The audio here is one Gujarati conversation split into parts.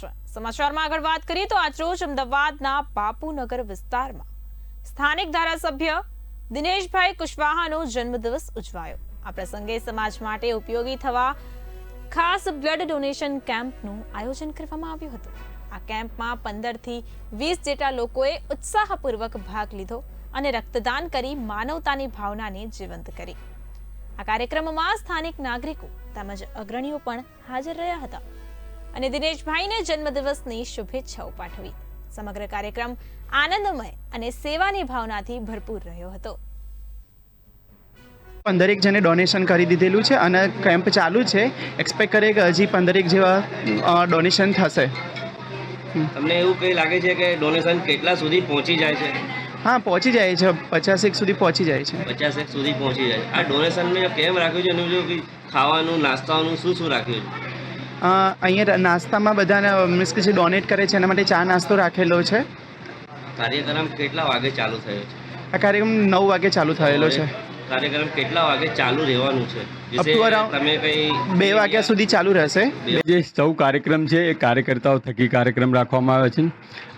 છે. સમાચારમાં આગળ વાત કરીએ તો આજરોજ અમદાવાદના બાપુનગર વિસ્તારમાં સ્થાનિક ધારાસભ્ય દિનેશભાઈ કુશવાહાનો જન્મદિવસ ઉજવાયો. આ પ્રસંગે સમાજ માટે ઉપયોગી થવા ખાસ બ્લડ ડોનેશન કેમ્પનું આયોજન કરવામાં આવ્યું હતું. આ કેમ્પમાં પંદરથી વીસ જેટલા લોકોએ ઉત્સાહપૂર્વક ભાગ લીધો અને રક્તદાન કરી માનવતાની ભાવનાને જીવંત કરી. આ કાર્યક્રમમાં સ્થાનિક નાગરિકો તેમજ અગ્રણીઓ પણ હાજર રહ્યા હતા. અને દિનેશભાઈને જન્મદિવસની શુભેચ્છાઓ પાઠવી. સમગ્ર કાર્યક્રમ આનંદમય અને સેવાની ભાવનાથી ભરપૂર રહ્યો હતો. પંદરેક જણે ડોનેશન કરી દીધેલું છે અને કેમ્પ ચાલુ છે. એક્સપેક્ટ કરે કે હજી પંદરેક જેવા ડોનેશન થશે. તમને એવું કંઈ લાગે છે કે ડોનેશન કેટલા સુધી પહોંચી જાય છે? હા પહોંચી જાય છે. પચાસેક સુધી પહોંચી જાય છે. પચાસેક સુધી પહોંચી જાય છે. આ ડોનેશન મેં કેમ રાખ્યું છે? એનું જો ખાવાનું નાસ્તાનું શું શું રાખ્યું છે? અહીંયા નાસ્તામાં બધાને મીન્સ કે જે ડોનેટ કરે છે એના માટે ચા નાસ્તો રાખેલો છે. કાર્યક્રમ કેટલા વાગે ચાલુ થયો છે? આ કાર્યક્રમ નવ વાગે ચાલુ થયેલો છે. કાર્યક્રમ કેટલા વાગે ચાલુ રહેવાનું છે? તમે કંઈ બે વાગ્યા સુધી ચાલુ રહેશે. જે સૌ કાર્યક્રમ છે એ કાર્યકર્તાઓ થકી કાર્યક્રમ રાખવામાં આવે છે.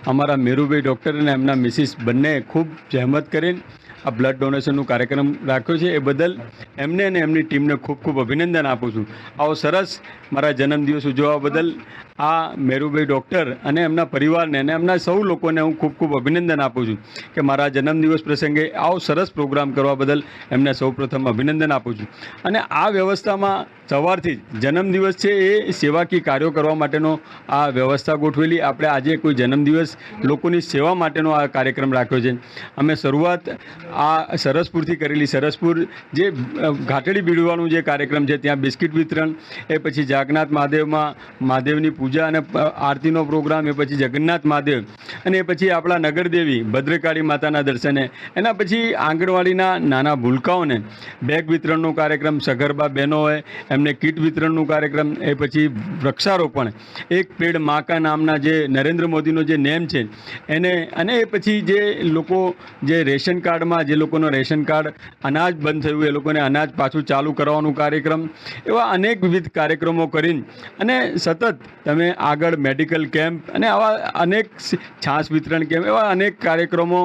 અમારા મેરુભાઈ ડૉક્ટર અને એમના મિસિસ બંને ખૂબ જહેમત કરીને આ બ્લડ ડોનેશનનું કાર્યક્રમ રાખ્યો છે. એ બદલ એમને અને એમની ટીમને ખૂબ ખૂબ અભિનંદન આપું છું. આવો સરસ મારા જન્મદિવસ ઉજવવા બદલ આ મેરુભાઈ ડૉક્ટર અને એમના પરિવારને અને એમના સૌ લોકોને હું ખૂબ ખૂબ અભિનંદન આપું છું કે મારા જન્મદિવસ પ્રસંગે આવો સરસ પ્રોગ્રામ કરવા બદલ એમને સૌ પ્રથમ અભિનંદન આપું છું. અને આ વ્યવસ્થામાં સવારથી જ જન્મદિવસ છે. એ સેવાકીય કાર્યો કરવા માટેનો આ વ્યવસ્થા ગોઠવેલી. આપણે આજે કોઈ જન્મદિવસ લોકોની સેવા માટેનો આ કાર્યક્રમ રાખ્યો છે. અમે શરૂઆત આ સરસપુરથી કરેલી સરસપુર જે ઘાટડી બીડવાનું જે કાર્યક્રમ છે, ત્યાં બિસ્કિટ વિતરણ, એ પછી જાગનાથ મહાદેવમાં, મહાદેવની પૂજા અને આરતીનો પ્રોગ્રામ, એ પછી જગન્નાથ મહાદેવ અને એ પછી આપણા નગરદેવી ભદ્રકાળી માતાના દર્શને. એના પછી આંગણવાડીના નાના ભૂલકાઓને બેગ વિતરણનો કાર્યક્રમ, સગર્ભા બહેનોએ એમને કીટ વિતરણનું કાર્યક્રમ, એ પછી વૃક્ષારોપણ. એક પેડ માકા નામના જે નરેન્દ્ર મોદીનો જે નેમ છે, એને, અને એ પછી જે લોકો જે રેશન કાર્ડમાં જે લોકોનો રેશન કાર્ડ અનાજ બંધ થયું, એ લોકોને અનાજ પાછું ચાલુ કરવાનું કાર્યક્રમ, એવા અનેક વિવિધ કાર્યક્રમો કરીને અને સતત તમે આગળ મેડિકલ કેમ્પ અને આવા અનેક છાશ વિતરણ કેમ્પ, એવા અનેક કાર્યક્રમો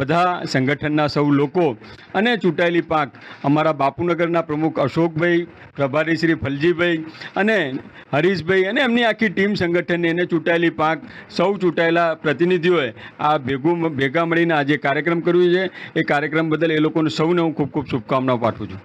બધા સંગઠનના સૌ લોકો અને ચૂંટાયેલી પાક, અમારા બાપુનગરના પ્રમુખ અશોકભાઈ, પ્રભારી શ્રી ફલજીભાઈ અને હરીશભાઈ અને એમની આખી ટીમ સંગઠનની અને ચૂંટાયેલી પાક, સૌ ચૂંટાયેલા પ્રતિનિધિઓએ આ ભેગું, ભેગા મળીને આ જે કાર્યક્રમ કર્યું છે. એ કાર્યક્રમ બદલ એ લોકોને સૌને હું ખૂબ ખૂબ શુભકામનાઓ પાઠવું છું.